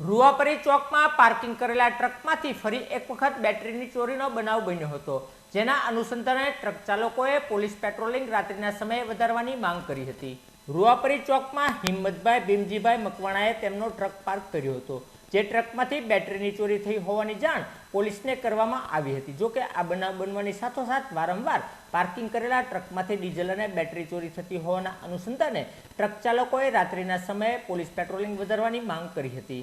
રૂવાપરી ચોકમાં પાર્કિંગ કરેલા ટ્રકમાંથી ફરી એક વખત બેટરીની ચોરીનો બનાવ બન્યો હતો, જેના અનુસંધાને ટ્રક ચાલકોએ પોલીસ પેટ્રોલિંગ રાત્રિના સમયે વધારવાની માંગ કરી હતી. રૂવાપરી ચોકમાં હિંમતભાઈ ભીમજીભાઈ મકવાણાએ તેમનો ટ્રક પાર્ક કર્યો હતો, જે ટ્રકમાંથી બેટરીની ચોરી થઈ હોવાની જાણ પોલીસને કરવામાં આવી હતી. જો કે આ બનાવ બનવાની સાથોસાથ વારંવાર પાર્કિંગ કરેલા ટ્રકમાંથી ડીઝલ અને બેટરી ચોરી થતી હોવાના અનુસંધાને ટ્રક ચાલકોએ રાત્રિના સમયે પોલીસ પેટ્રોલિંગ વધારવાની માંગ કરી હતી.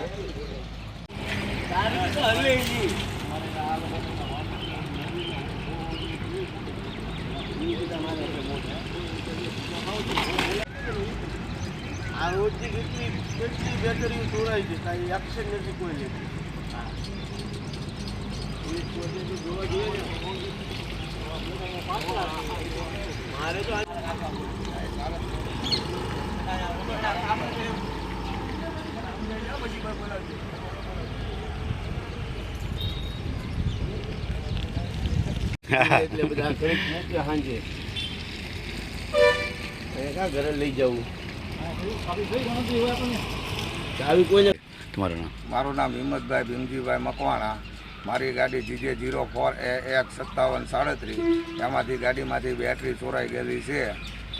આ રોજની કેટલી કેટલી બેટરીઓ છે એક્શન નથી કોઈ લેતું જોવા જોઈએ મારે તો એટલે બધા ઘરે મૂક્યા સાંજે ક્યાં ઘરે લઈ જવું? ચાવી કોઈને તમારું નામ? મારું નામ હિંમતભાઈ ભીમજીભાઈ મકવાણા. મારી ગાડી જીજે જીરો ફોર એ એક સત્તાવન સાડત્રીસ. એમાંથી ગાડીમાંથી બેટરી ચોરાઈ ગયેલી છે.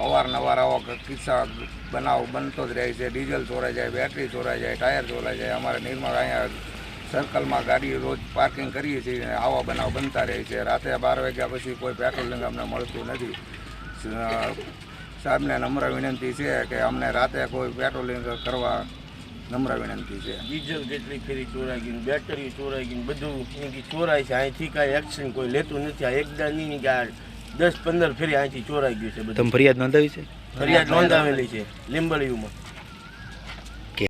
અવારનવાર આવો કિસ્સા બનાવ બનતો જ રહે છે, ડીઝલ ચોરાઈ જાય, બેટરી ચોરાઈ જાય, ટાયર ચોરાઈ જાય, અમારે નિર્મળ અહીંયા સર્કલમાં ગાડી રોજ પાર્કિંગ કરીએ છીએ આવા બનાવ બનતા રહે છે. રાતે બાર વાગ્યા પછી કોઈ પેટ્રોલિંગ અમને મળતું નથી. સાહેબને નમ્ર વિનંતી છે કે અમને રાતે કોઈ પેટ્રોલિંગ કરવા નમ્ર વિનંતી છે. ડીઝલ કેટલી ફેરી ચોરાઈ ગઈ બેટરી ચોરાઈ ગઈ બધું ચોરાય છે. અહીંથી કાંઈ એક્શન કોઈ લેતું નથી. આ એકદા નહીં આ દસ પંદર ફેરી અહીંથી ચોરાઈ ગયું છે બધું. તમે ફરિયાદ નોંધાવી છે? ફરિયાદ નોંધાવેલી છે લીંબડીયુમાં.